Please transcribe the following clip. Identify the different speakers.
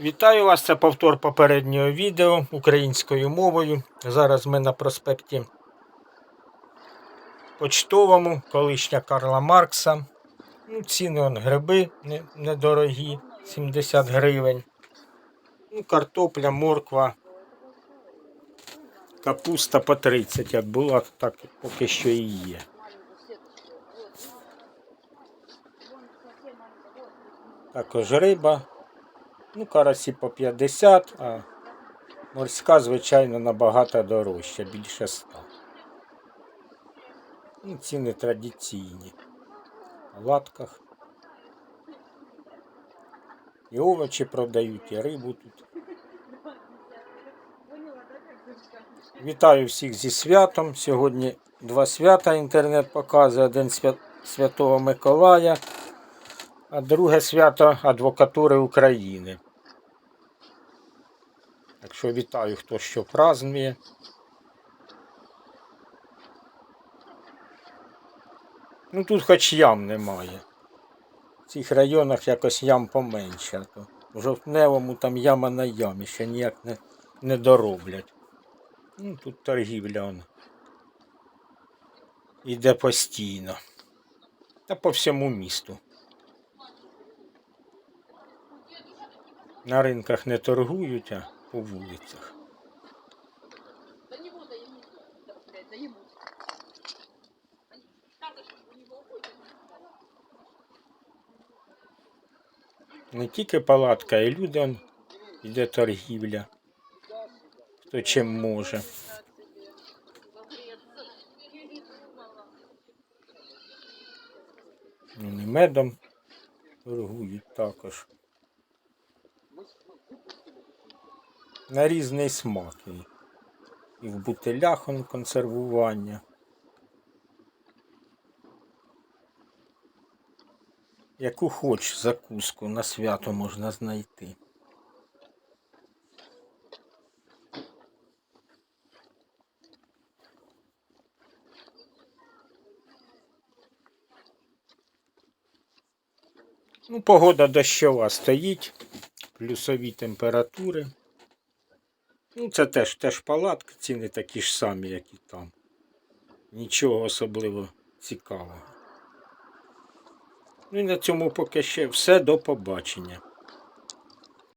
Speaker 1: Вітаю вас! Це повтор попереднього відео українською мовою. Зараз ми на проспекті Почтовому, колишня Карла Маркса. Ну, ціни он гриби недорогі, 70 гривень. Ну, картопля, морква, капуста по 30, як була, так поки що і є. Також риба. Ну, карасі по 50, а морська, звичайно, набагато дорожча, більше 100. Ну, ціни традиційні. В латках. І овочі продають, і рибу тут. Вітаю всіх зі святом. Сьогодні два свята інтернет показує. Один свят Святого Миколая, а друге свято Адвокатури України. Так що вітаю, хто що празднує. Ну тут хоч ям немає. В цих районах якось ям поменше. в жовтневому там яма на ямі, ще ніяк не, не дороблять. Ну тут торгівля он. Іде постійно. Та по всьому місту. На ринках не торгують, а по вулицях.
Speaker 2: Не
Speaker 1: тільки палатка, і люди он, іде торгівля. Хто чим може. Ну, не медом торгують також. На різний смак. І, в бутилях он консервування. Яку хоч закуску на свято можна знайти. Ну, погода дощова стоїть, плюсові температури. Ну, це теж, теж палатка, ціни такі ж самі, як і там. Нічого особливо цікавого. Ну і на цьому поки ще все. До побачення.